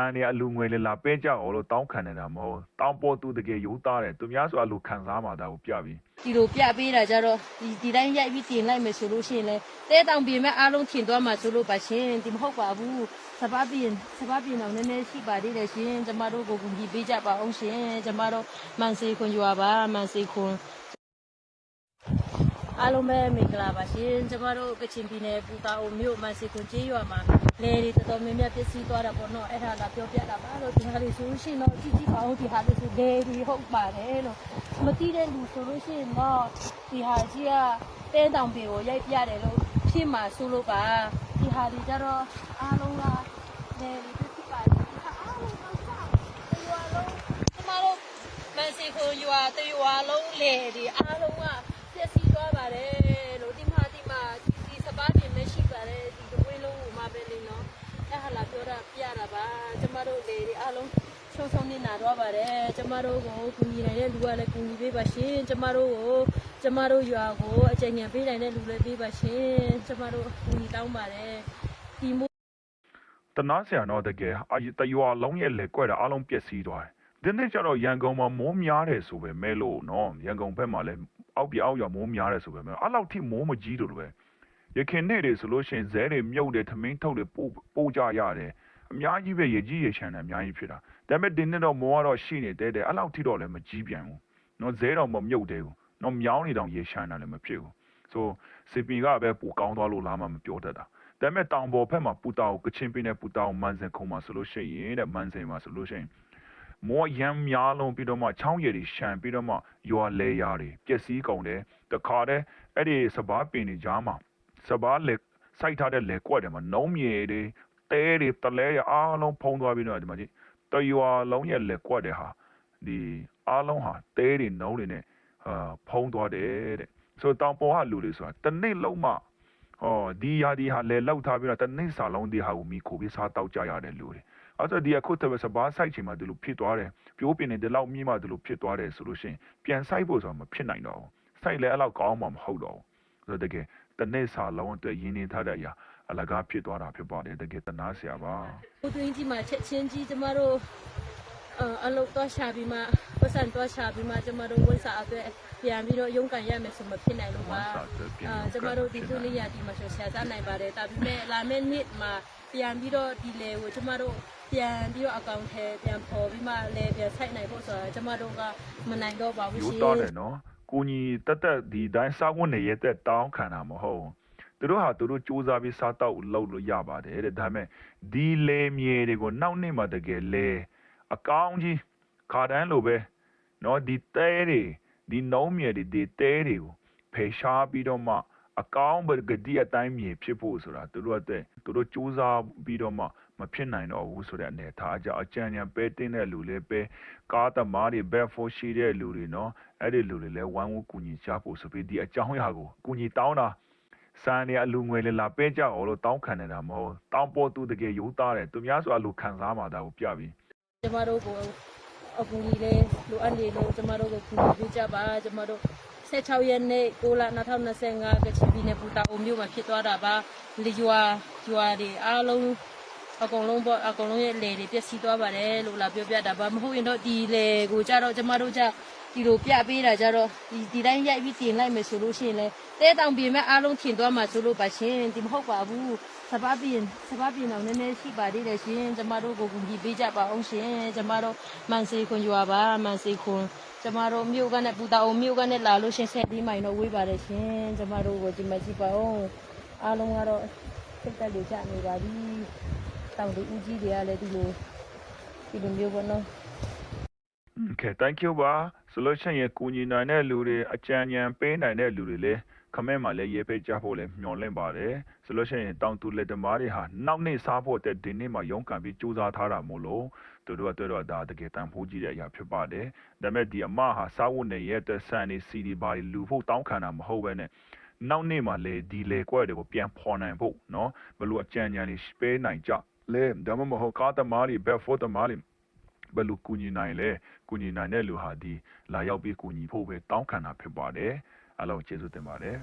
န်နေအလူငွေလေလာပေးကြအောင်လို့တောင်းခံနေတာမဟုတ်တောင်းပေါ်သူတကယ်ယူသားတယ်သူများဆိုအလူခံစားမှာဒါကိုပြပြီးဒီလိုပြပေးတာကြတော့ဒီဒီတိုင်းရိုက်ပြီးတင်လိုက်မယ်ဆိုလို့ရှိရင်လေတဲတောင်ပြင်မဲ့အားလုံးထင်သွားမှာဆိုလို့ပါရှင်ဒီမဟုတ်ပါဘူးစပားပြင်စပားပြင်တော့နည်းနည်းရှိပါသေးတယ်ရှင်ကျမတို့ကိုကူညီပေးကြပါအောင်ရှင်ကျမတို့မန်စီခွန်ယူပါမန်စီခွန် အားလုံးပဲမင်္ဂလာပါရှင်ကျမတို့ကချင်ပြည်နယ်ပူတာအိုမြို့မန်စီခွန်ကျေးရွာမှာလေတွေတော်တော်များများပြည့်စည်သွားတာပေါ့နော်အဲ့ဒါလာပြောပြတာပါလို့ဒီဟာလေးဆိုလို့ရှိရင်တော့ကြည့်ကြည့်ပါဦးဒီဟာလေးဆိုလေတွေဟုတ်ပါတယ်လို့မတိတဲ့လူဆိုလို့ရှိရင်တော့ဒီဟာကြီးကတဲတောင်ပင်ကိုရိုက်ပြတယ်လို့ဖြစ်မှာဆိုလို့ပါဒီဟာဒီကြတော့အားလုံးကလည်းဒီဖြစ်ပါတယ်ဒီဟာအားလုံးကစားတရွာလုံးကျမတို့မန်စီကိုရွာတရွာလုံးလေဒီအားလုံးက ပြည့်စည်သွားပါတယ်လို့ဒီမှာဒီမှာဒီစပားပြင်မရှိပါတယ်ဒီတဝင်းလုံးကိုမပဲလေနော်အဲ့ဟာလာပြောတာပြတာပါကျမတို့လေဒီအားလုံးချုံချုံနေနာတော့ပါတယ်ကျမတို့ကိုကူညီနိုင်တဲ့လူကလည်းကူညီပေးပါရှင်ကျမတို့ကိုကျမတို့ရွာကိုအကြံဉာဏ်ပေးနိုင်တဲ့လူလည်းပေးပါရှင်ကျမတို့ကူညီတောင်းပါတယ်ဒီမို့တနာဆရာတော့တကယ်အတရွာလုံးရဲ့လက်ကွက်တာအလုံးပျက်စီးသွားတယ်ဒီနေ့ကျတော့ရန်ကုန်မှာမိုးများတယ်ဆိုပဲမဲလို့နော်ရန်ကုန်ဘက်မှာလည်း အောက်ပြအောက်ရွာမိုးများတယ်ဆိုပဲမဲအဲ့လောက်ထိမိုးမကြီးလို့ပဲရခင်နေ့တွေဆိုလို့ရှိရင်ဇဲတွေမြုပ်တယ်ထမင်းထုတ်တယ်ပို့ပို့ကြရတယ်အများကြီးပဲရကြီးရချမ်းတယ်အများကြီးဖြစ်တာဒါပေမဲ့ဒီနေ့တော့မိုးကတော့ရှိနေတဲတယ်အဲ့လောက်ထိတော့လည်းမကြီးပြန်ဘူးနော်ဇဲတော့မမြုပ်သေးဘူးနော်မြောင်းနေတော့ရေချမ်းတာလည်းမဖြစ်ဘူးဆိုစီပီကပဲပူကောင်းသွားလို့လားမှမပြောတတ်တာဒါပေမဲ့တောင်ပေါ်ဘက်မှာပူတာကိုကချင်ပြည်နယ်ပူတာကိုမန်စင်ခုံမှာဆိုလို့ရှိရင်တဲ့မန်စင်မှာဆိုလို့ရှိရင် မောရမ်းများလုံးပြီးတော့မှချောင်းရည်တွေရှန်ပြီးတော့မှရွာလဲရာတွေပျက်စီးကုန်တယ်တခါတည်းအဲ့ဒီစပားပင်တွေကြားမှာစပားလက်စိုက်ထားတဲ့လက်ကွက်တွေမှာနှုံးမြေတွေတဲတွေတလဲရအားလုံးဖုံးသွားပြီးတော့ဒီမှာကြည့်တရွာလုံးရဲ့လက်ကွက်တွေဟာဒီအားလုံးဟာတဲတွေနှုံးတွေနဲ့အာဖုံးသွားတယ်တဲ့ဆိုတော့တောင်ပေါ်ကလူတွေဆိုတာတစ်နေ့လုံးမှဟောဒီယာဒီဟာလဲလောက်ထားပြီးတော့တနေ့စာလုံးဒီဟာကိုမိခိုပြီးစားတောက်ကြရတယ်လို့တယ် အဲ့တော့ဒီအခုတပစဘာဆိုင်ချိန်မှာဒီလိုဖြစ်သွားတယ်ပြိုးပင်နေဒီလောက်မြင့်မှဒီလိုဖြစ်သွားတယ်ဆိုလို့ရှိရင်ပြန်ဆိုင်ဖို့ဆိုတာမဖြစ်နိုင်တော့ဘူးဆိုင်လဲအဲ့လောက်ကောင်းမှမဟုတ်တော့ဘူးဆိုတော့တကယ်တနေ့စာလုံးအတွက်ရင်းနေထားတဲ့အရာအလကားဖြစ်သွားတာဖြစ်ပါတယ်တကယ်တနာစရာပါဘုသွင်းကြီးမှာချက်ချင်းကြီးကျမတို့အအလုပ်တော့ရှာပြီးမှပတ်စံတော့ရှာပြီးမှကျမတို့ဝန်စာအတွက်ပြန်ပြီးတော့ရုန်းကန်ရမယ်ဆိုမဖြစ်နိုင်လို့ပါဝန်စားအတွက်ပြန်အာရုန်းကန်ကျမတို့ဒီသူလေးရဒီမှာဆိုဆရာစားနိုင်ပါတယ်ဒါပေမဲ့လာမယ့်နှစ်မှာပြန်ပြီးတော့ဒီလေကိုကျမတို့ ပြန်ပြီးတော့အကောင့်ထဲပြန်ပေါ်ပြီးမှလည်းပြန်ဆိုင်နိုင်ဖို့ဆိုတာကျမတို့ကမနိုင်တော့ပါဘူးယူရှင်တော့တယ်နော်ကိုကြီးတက်တက်ဒီတိုင်းစားဝတ်နေရတဲ့တောင်းခံတာမဟုတ်ဘူးသူတို့ဟာသူတို့စူးစမ်းပြီးစားတော့လုပ်လို့ရပါတယ်တဲ့ဒါပေမဲ့ဒီလေမြေတွေကိုနောက်နေ့မှတကယ်လေအကောင်းကြီးခါတန်းလိုပဲနော်ဒီတဲတွေဒီနှုံးမြေတွေဒီတဲတွေကိုဖေရှားပြီးတော့မှအကောင်းဘဂတိအတိုင်းမြေဖြစ်ဖို့ဆိုတာသူတို့အတွက်သူတို့စူးစမ်းပြီးတော့မှ မဖြစ်နိုင်တော့ဘူးဆိုတဲ့အနေထားအကြအကြံဉာဏ်ပဲတင်းတဲ့လူလေးပဲကားသမားတွေဘက်ဖို့ရှိတဲ့လူတွေနော်အဲ့ဒီလူတွေလည်းဝမ်းဝန်းကူညီကြဖို့ဆိုပြီးဒီအကြောင်းအရာကိုကူညီတောင်းတာစံနေအလူငွေလေလာပေးကြအောင်လို့တောင်းခံနေတာမဟုတ်တောင်းပေါ်သူတကယ်ယူသားတယ်သူများဆိုအလူခံစားမှာဒါကိုပြပြီးကျမတို့ကိုအကူကြီးလေးလိုအပ်နေလို့ကျမတို့ကိုကူညီပေးကြပါကျမတို့16ရက်နေ့6လ2025ကချင်ပြည်နယ်ပူတာအိုမြို့မှာဖြစ်သွားတာပါလီရွာရွာတွေအားလုံး အကုန်လုံးပေါ့အကုန်လုံးရဲ့လေတွေပျက်စီးသွားပါတယ်လို့လာပြောပြတာပါမဟုတ်ရင်တော့ဒီလေကိုကြတော့ကျမတို့ကြဒီလိုပြပေးတာကြတော့ဒီဒီတိုင်းရိုက်ပြီးတင်လိုက်မယ်ဆိုလို့ရှိရင်လေတဲတောင်ပြင်မဲ့အားလုံးထင်သွားမှာဆိုလို့ပါရှင်ဒီမဟုတ်ပါဘူးစပားပြင်စပားပြင်တော့နည်းနည်းရှိပါသေးတယ်ရှင်ကျမတို့ကိုကူညီပေးကြပါအောင်ရှင်ကျမတို့မန်စီခွန်ရွာပါမန်စီခွန်ကျမတို့မြို့ကနဲ့ပူတာအောင်မြို့ကနဲ့လာလို့ရှင်ဆက်ဒီမိုင်တော့ဝေးပါတယ်ရှင်ကျမတို့ကိုဒီမှာကြည့်ပါဦးအားလုံးကတော့စိတ်တက်လို့ကြနေပါပြီ တောင်တူဦးကြီးတွေကလည်းဒီလိုဒီလိုမျိုးပေါ့နော် Okay thank you ပါဆိုလို့ရှိရင်ကူညီနိုင်တဲ့လူတွေအကြံဉာဏ်ပေးနိုင်တဲ့လူတွေလည်း comment မှာလည်းရေးပေးကြဖို့လည်းမျှော်လင့်ပါတယ်ဆိုလို့ရှိရင်တောင်တူလက်သမားတွေဟာနောက်နေ့စားဖို့အတွက်ဒီနေ့မှာရုန်းကန်ပြီးစူးစမ်းထားတာမို့လို့သူတို့ကတွေ့တော့ဒါတကယ်တန်ဖိုးကြီးတဲ့အရာဖြစ်ပါတယ်ဒါပေမဲ့ဒီအမဟာစားဝတ်နေရဲ့အတွက်ဆန်နေစီဒီဘာတွေလူဖို့တောင်းခံတာမဟုတ်ပဲနဲ့နောက်နေ့မှာလေဒီလေကွက်တွေကိုပြန်ဖော်နိုင်ဖို့เนาะဘလို့အကြံဉာဏ်တွေပေးနိုင်ကြ လေဒါမှမဟုတ်ကားသမားတွေဘက်ဖို့သမားတွေဘယ်လိုကူညီနိုင်လဲကူညီနိုင်တဲ့လူဟာဒီလာရောက်ပြီးကူညီဖို့ပဲတောင်းခံတာဖြစ်ပါတယ်အားလုံးကျေးဇူးတင်ပါတယ်